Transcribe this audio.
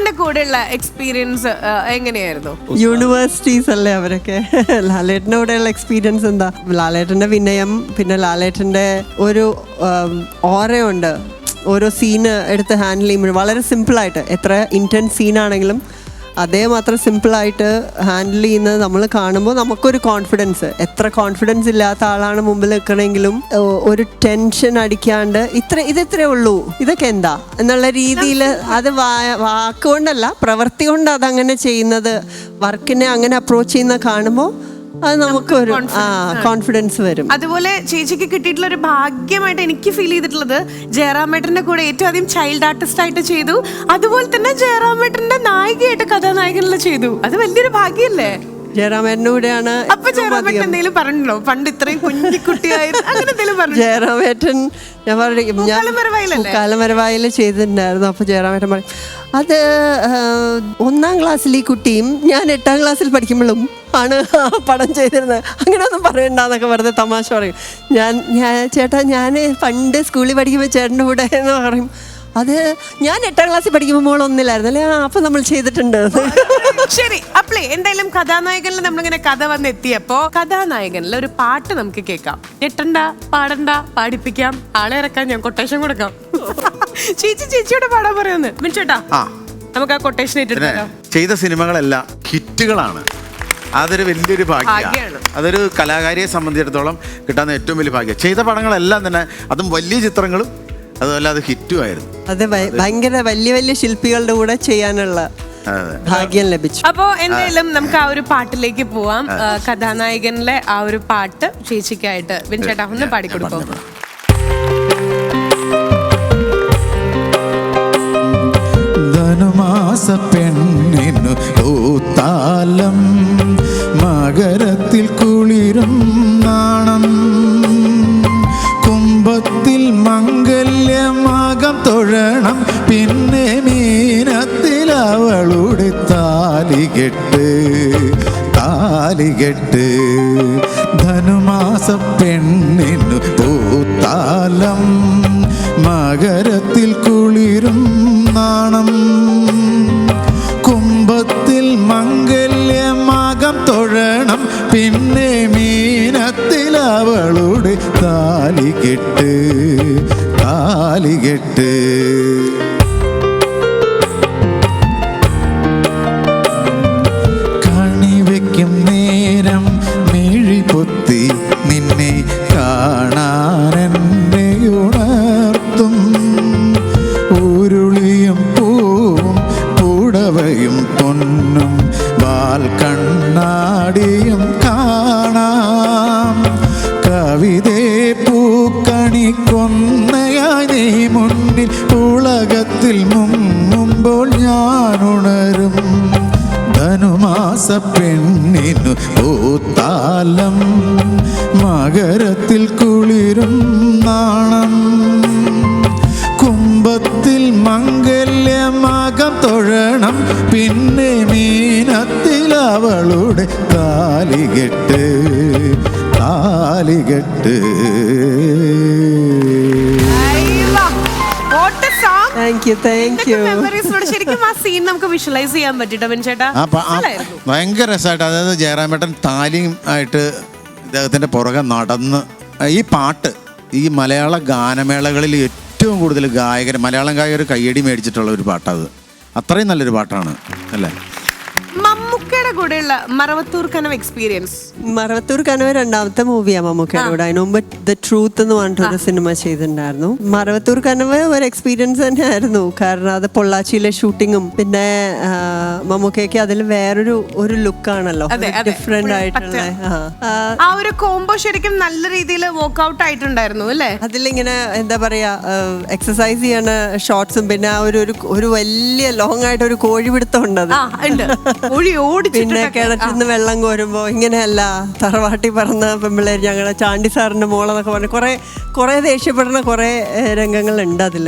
ലാലേട്ടന്റെ കൂടെയുള്ള എക്സ്പീരിയൻസ് എങ്ങനെയായിരുന്നു? യൂണിവേഴ്സിറ്റീസ് അല്ലേ അവരൊക്കെ? ലാലേട്ടന്റെ കൂടെയുള്ള എക്സ്പീരിയൻസ് എന്താ? ലാലേട്ടന്റെ വിനയം പിന്നെ ലാലേട്ടന്റെ ഒരു ഓരയുണ്ട്. ഓരോ സീന് എടുത്ത് ഹാൻഡിൽ ചെയ്യുമ്പോഴും വളരെ സിമ്പിളായിട്ട് എത്ര ഇന്റൻസ് സീനാണെങ്കിലും അതേ മാത്രം സിമ്പിളായിട്ട് ഹാൻഡിൽ ചെയ്യുന്നത് നമ്മൾ കാണുമ്പോൾ നമുക്കൊരു കോൺഫിഡൻസ് എത്ര കോൺഫിഡൻസ് ഇല്ലാത്ത ആളാണ് മുമ്പിൽ നിൽക്കണമെങ്കിലും ഒരു ടെൻഷൻ അടിക്കാണ്ട് ഇത്ര ഇതെത്രേ ഉള്ളൂ? ഇതൊക്കെ എന്താ? എന്നുള്ള രീതിയിൽ അത് വാക്കുകൊണ്ടല്ല പ്രവൃത്തി കൊണ്ട് അതങ്ങനെ ചെയ്യുന്നത്. വർക്കിനെ അങ്ങനെ അപ്രോച്ച് ചെയ്യുന്ന കാണുമ്പോൾ അത് നമുക്കൊരു ആ കോൺഫിഡൻസ് വരും. അതുപോലെ ചേച്ചിക്ക് കിട്ടിയിട്ടുള്ള ഒരു ഭാഗ്യമായിട്ട് എനിക്ക് ഫീൽ ചെയ്തിട്ടുള്ളത് ജയറാമേട്ടന്റെ കൂടെ ഏറ്റവും ആദ്യം ചൈൽഡ് ആർട്ടിസ്റ്റ് ആയിട്ട് ചെയ്തു. അതുപോലെ തന്നെ ജയറാമേട്ടന്റെ നായികയായിട്ട് കഥാനായകനിൽ ചെയ്തു. അത് വലിയൊരു ഭാഗ്യല്ലേ? ജയറാമേട്ടന്റെ കൂടെയാണ് അപ്പൊ ജയറാമേട്ടൻ എന്തെങ്കിലും പറഞ്ഞോ പണ്ട് ഇത്രയും കുഞ്ഞിക്കുട്ടിയായിരുന്നു അങ്ങനെ എന്തെങ്കിലും പറഞ്ഞു ജയറാമേട്ടൻ ഞാൻ പറയും ഞാൻ കാലമരവായിൽ ചെയ്തിട്ടുണ്ടായിരുന്നു. അപ്പൊ ജയറാമേട്ടൻ പറയും അത് ഒന്നാം ക്ലാസ്സിൽ ഈ കുട്ടിയും ഞാൻ എട്ടാം ക്ലാസ്സിൽ പഠിക്കുമ്പോഴും ആണ് പടം ചെയ്തിരുന്നത്. അങ്ങനെയൊന്നും പറയണ്ടെന്നൊക്കെ വെറുതെ തമാശ പറയും. ഞാൻ ഞാൻ ചേട്ടാ ഞാൻ പണ്ട് സ്കൂളിൽ പഠിക്കുമ്പോൾ ചേട്ടന്റെ കൂടെ എന്ന് പറയും. അത് ഞാൻ എട്ടാം ക്ലാസ്സിൽ പഠിക്കുമ്പോൾ മോൾ ഒന്നിലായിരുന്നു അല്ലേ? അപ്പൊ നമ്മൾ ചെയ്തിട്ടുണ്ട്. ശരി അപ്പളേ എന്തായാലും കഥാനായകനിൽ നമ്മളിങ്ങനെ കഥ വന്ന് എത്തിയപ്പോ കഥാനായകനിൽ ഒരു പാട്ട് നമുക്ക് കേൾക്കാം. ഞെട്ടണ്ട പാടണ്ട പാടിപ്പിക്കാം. ആളെ ഇറക്കാൻ ഞാൻ കൊട്ടേഷൻ കൊടുക്കാം. ചേച്ചി ചേച്ചിയോട് പാടാൻ പറയുന്നു. മിനിച്ചേട്ടാ ആ. നമുക്ക് ആ കൊട്ടേഷൻ പിന്നെ ഏറ്റെടുത്താലോ ചെയ്ത സിനിമകളെല്ലാം ഹിറ്റുകളാണ്. അതൊരു വലിയൊരു ഭാഗ്യമാണ് ഭാഗ്യാണ്. അതൊരു കലാകാരിയെ സംബന്ധിച്ചിടത്തോളം കിട്ടാവുന്ന ഏറ്റവും വലിയ ഭാഗ്യം. ചെയ്ത പടങ്ങളെല്ലാം തന്നെ അതും വലിയ ചിത്രങ്ങളും അതുപോലെ അത് ഹിറ്റും ആയിരുന്നു ഭയ- ഭയങ്കര വലിയ വലിയ ശില്പികളുടെ കൂടെ ചെയ്യാനുള്ള അതെ. ഭാഗ്യം ലഭിച്ചു. അപ്പോ എന്തായാലും നമുക്ക് ആ ഒരു പാട്ടിലേക്ക് പോവാം. ആ, കഥാനായകനിലെ ആ ഒരു പാട്ട് ചേച്ചിക്കായിട്ട് വിൻചേട്ടാ ഒന്ന് പാടിക്കൊടുക്കും. ധനുമാസ പെണ്ണിനു താലം മകരത്തിൽ കുളിരും താലികെട്ട് താലികെട്ട് ധനുമാസ പെണ്ണിനു പൂത്താലം മകരത്തിൽ കുളിരും നാണം. കുംഭത്തിൽ മംഗല്യമാകം തൊഴണം പിന്നെ മീനത്തിൽ അവളുടെ താലികെട്ട് താലികെട്ട് കവിതേ പൂക്കണി കൊന്നയായി നീ മുന്നിൽ ഉളകത്തിൽ മുങ്ങുമ്പോൾ ഞാൻ ഉണരും ധനുമാസ പെണ്ണിനു പൂത്താലം മകരത്തിൽ കുളിരും നാണം. കുംഭത്തിൽ മംഗല്യമാകം തൊഴണം പിന്നെ മീനത്തിൽ അവളുടെ താലികെട്ട് താലികെട്ട് താങ്ക് യു താങ്ക് യു മെമ്മറീസിലൂടെ ശരിക്കും ആ സീൻ നമുക്ക് വിഷ്വലൈസ് ചെയ്യാൻ പറ്റിട്ടോ ആ ഭയങ്കര രസമായിട്ട് അതായത് ജയറാമേട്ടൻ താലിയും ആയിട്ട് ഇദ്ദേഹത്തിന്റെ പുറകെ നടന്ന് ഈ പാട്ട് ഈ മലയാള ഗാനമേളകളിൽ ഏറ്റവും കൂടുതൽ ഗായകർ മലയാളം ഗായകർ കയ്യടി മേടിച്ചിട്ടുള്ള ഒരു പാട്ടത്. അത്രയും നല്ലൊരു പാട്ടാണ് അല്ലേ? മമ്മൂക്കയുടെ കൂടെയുള്ള മറവത്തൂർ കനവ് എക്സ്പീരിയൻസ് മറവത്തൂർ കനവ് രണ്ടാമത്തെ മൂവിയാണ് മമ്മൂക്കയുടെ കൂടെ. അതിനു മുമ്പ് ദ ട്രൂത്ത് എന്ന് പറഞ്ഞിട്ടൊരു സിനിമ ചെയ്തിട്ടുണ്ടായിരുന്നു. മറവത്തൂർ കനവ് ഒരു എക്സ്പീരിയൻസ് തന്നെയായിരുന്നു. കാരണം അത് പൊള്ളാച്ചിയിലെ ഷൂട്ടിങ്ങും പിന്നെ മമ്മൂക്കയ്ക്ക് അതിൽ വേറൊരു ഒരു ലുക്കാണല്ലോ. ഡിഫറെന്റ് ആയിട്ടുള്ള. ആ. ഒരു കോംബോ ശരിക്കും നല്ല രീതിയിൽ വർക്ക്ഔട്ട് ആയിട്ടുണ്ടായിരുന്നു അല്ലേ? അതിലിങ്ങനെ എന്താ പറയാ എക്സസൈസ് ചെയ്യണ ഷോർട്സും പിന്നെ ആ ഒരു ഒരു- വലിയ ലോങ് ആയിട്ട് ഒരു ഉണ്ട് അത് ആ ഉണ്ട്. ഒഴി പിന്നെ കിണറ്റിന്ന് വെള്ളം കോരുമ്പോ ഇങ്ങനെയല്ല. തറവാട്ടി പറഞ്ഞ പെമ്പിള്ളേർ ഞങ്ങളെ ചാണ്ടി സാറിന്റെ മോളെന്നൊക്കെ പറഞ്ഞു കുറെ കുറെ ദേഷ്യപ്പെടുന്ന കുറെ രംഗങ്ങളുണ്ട് അതിൽ.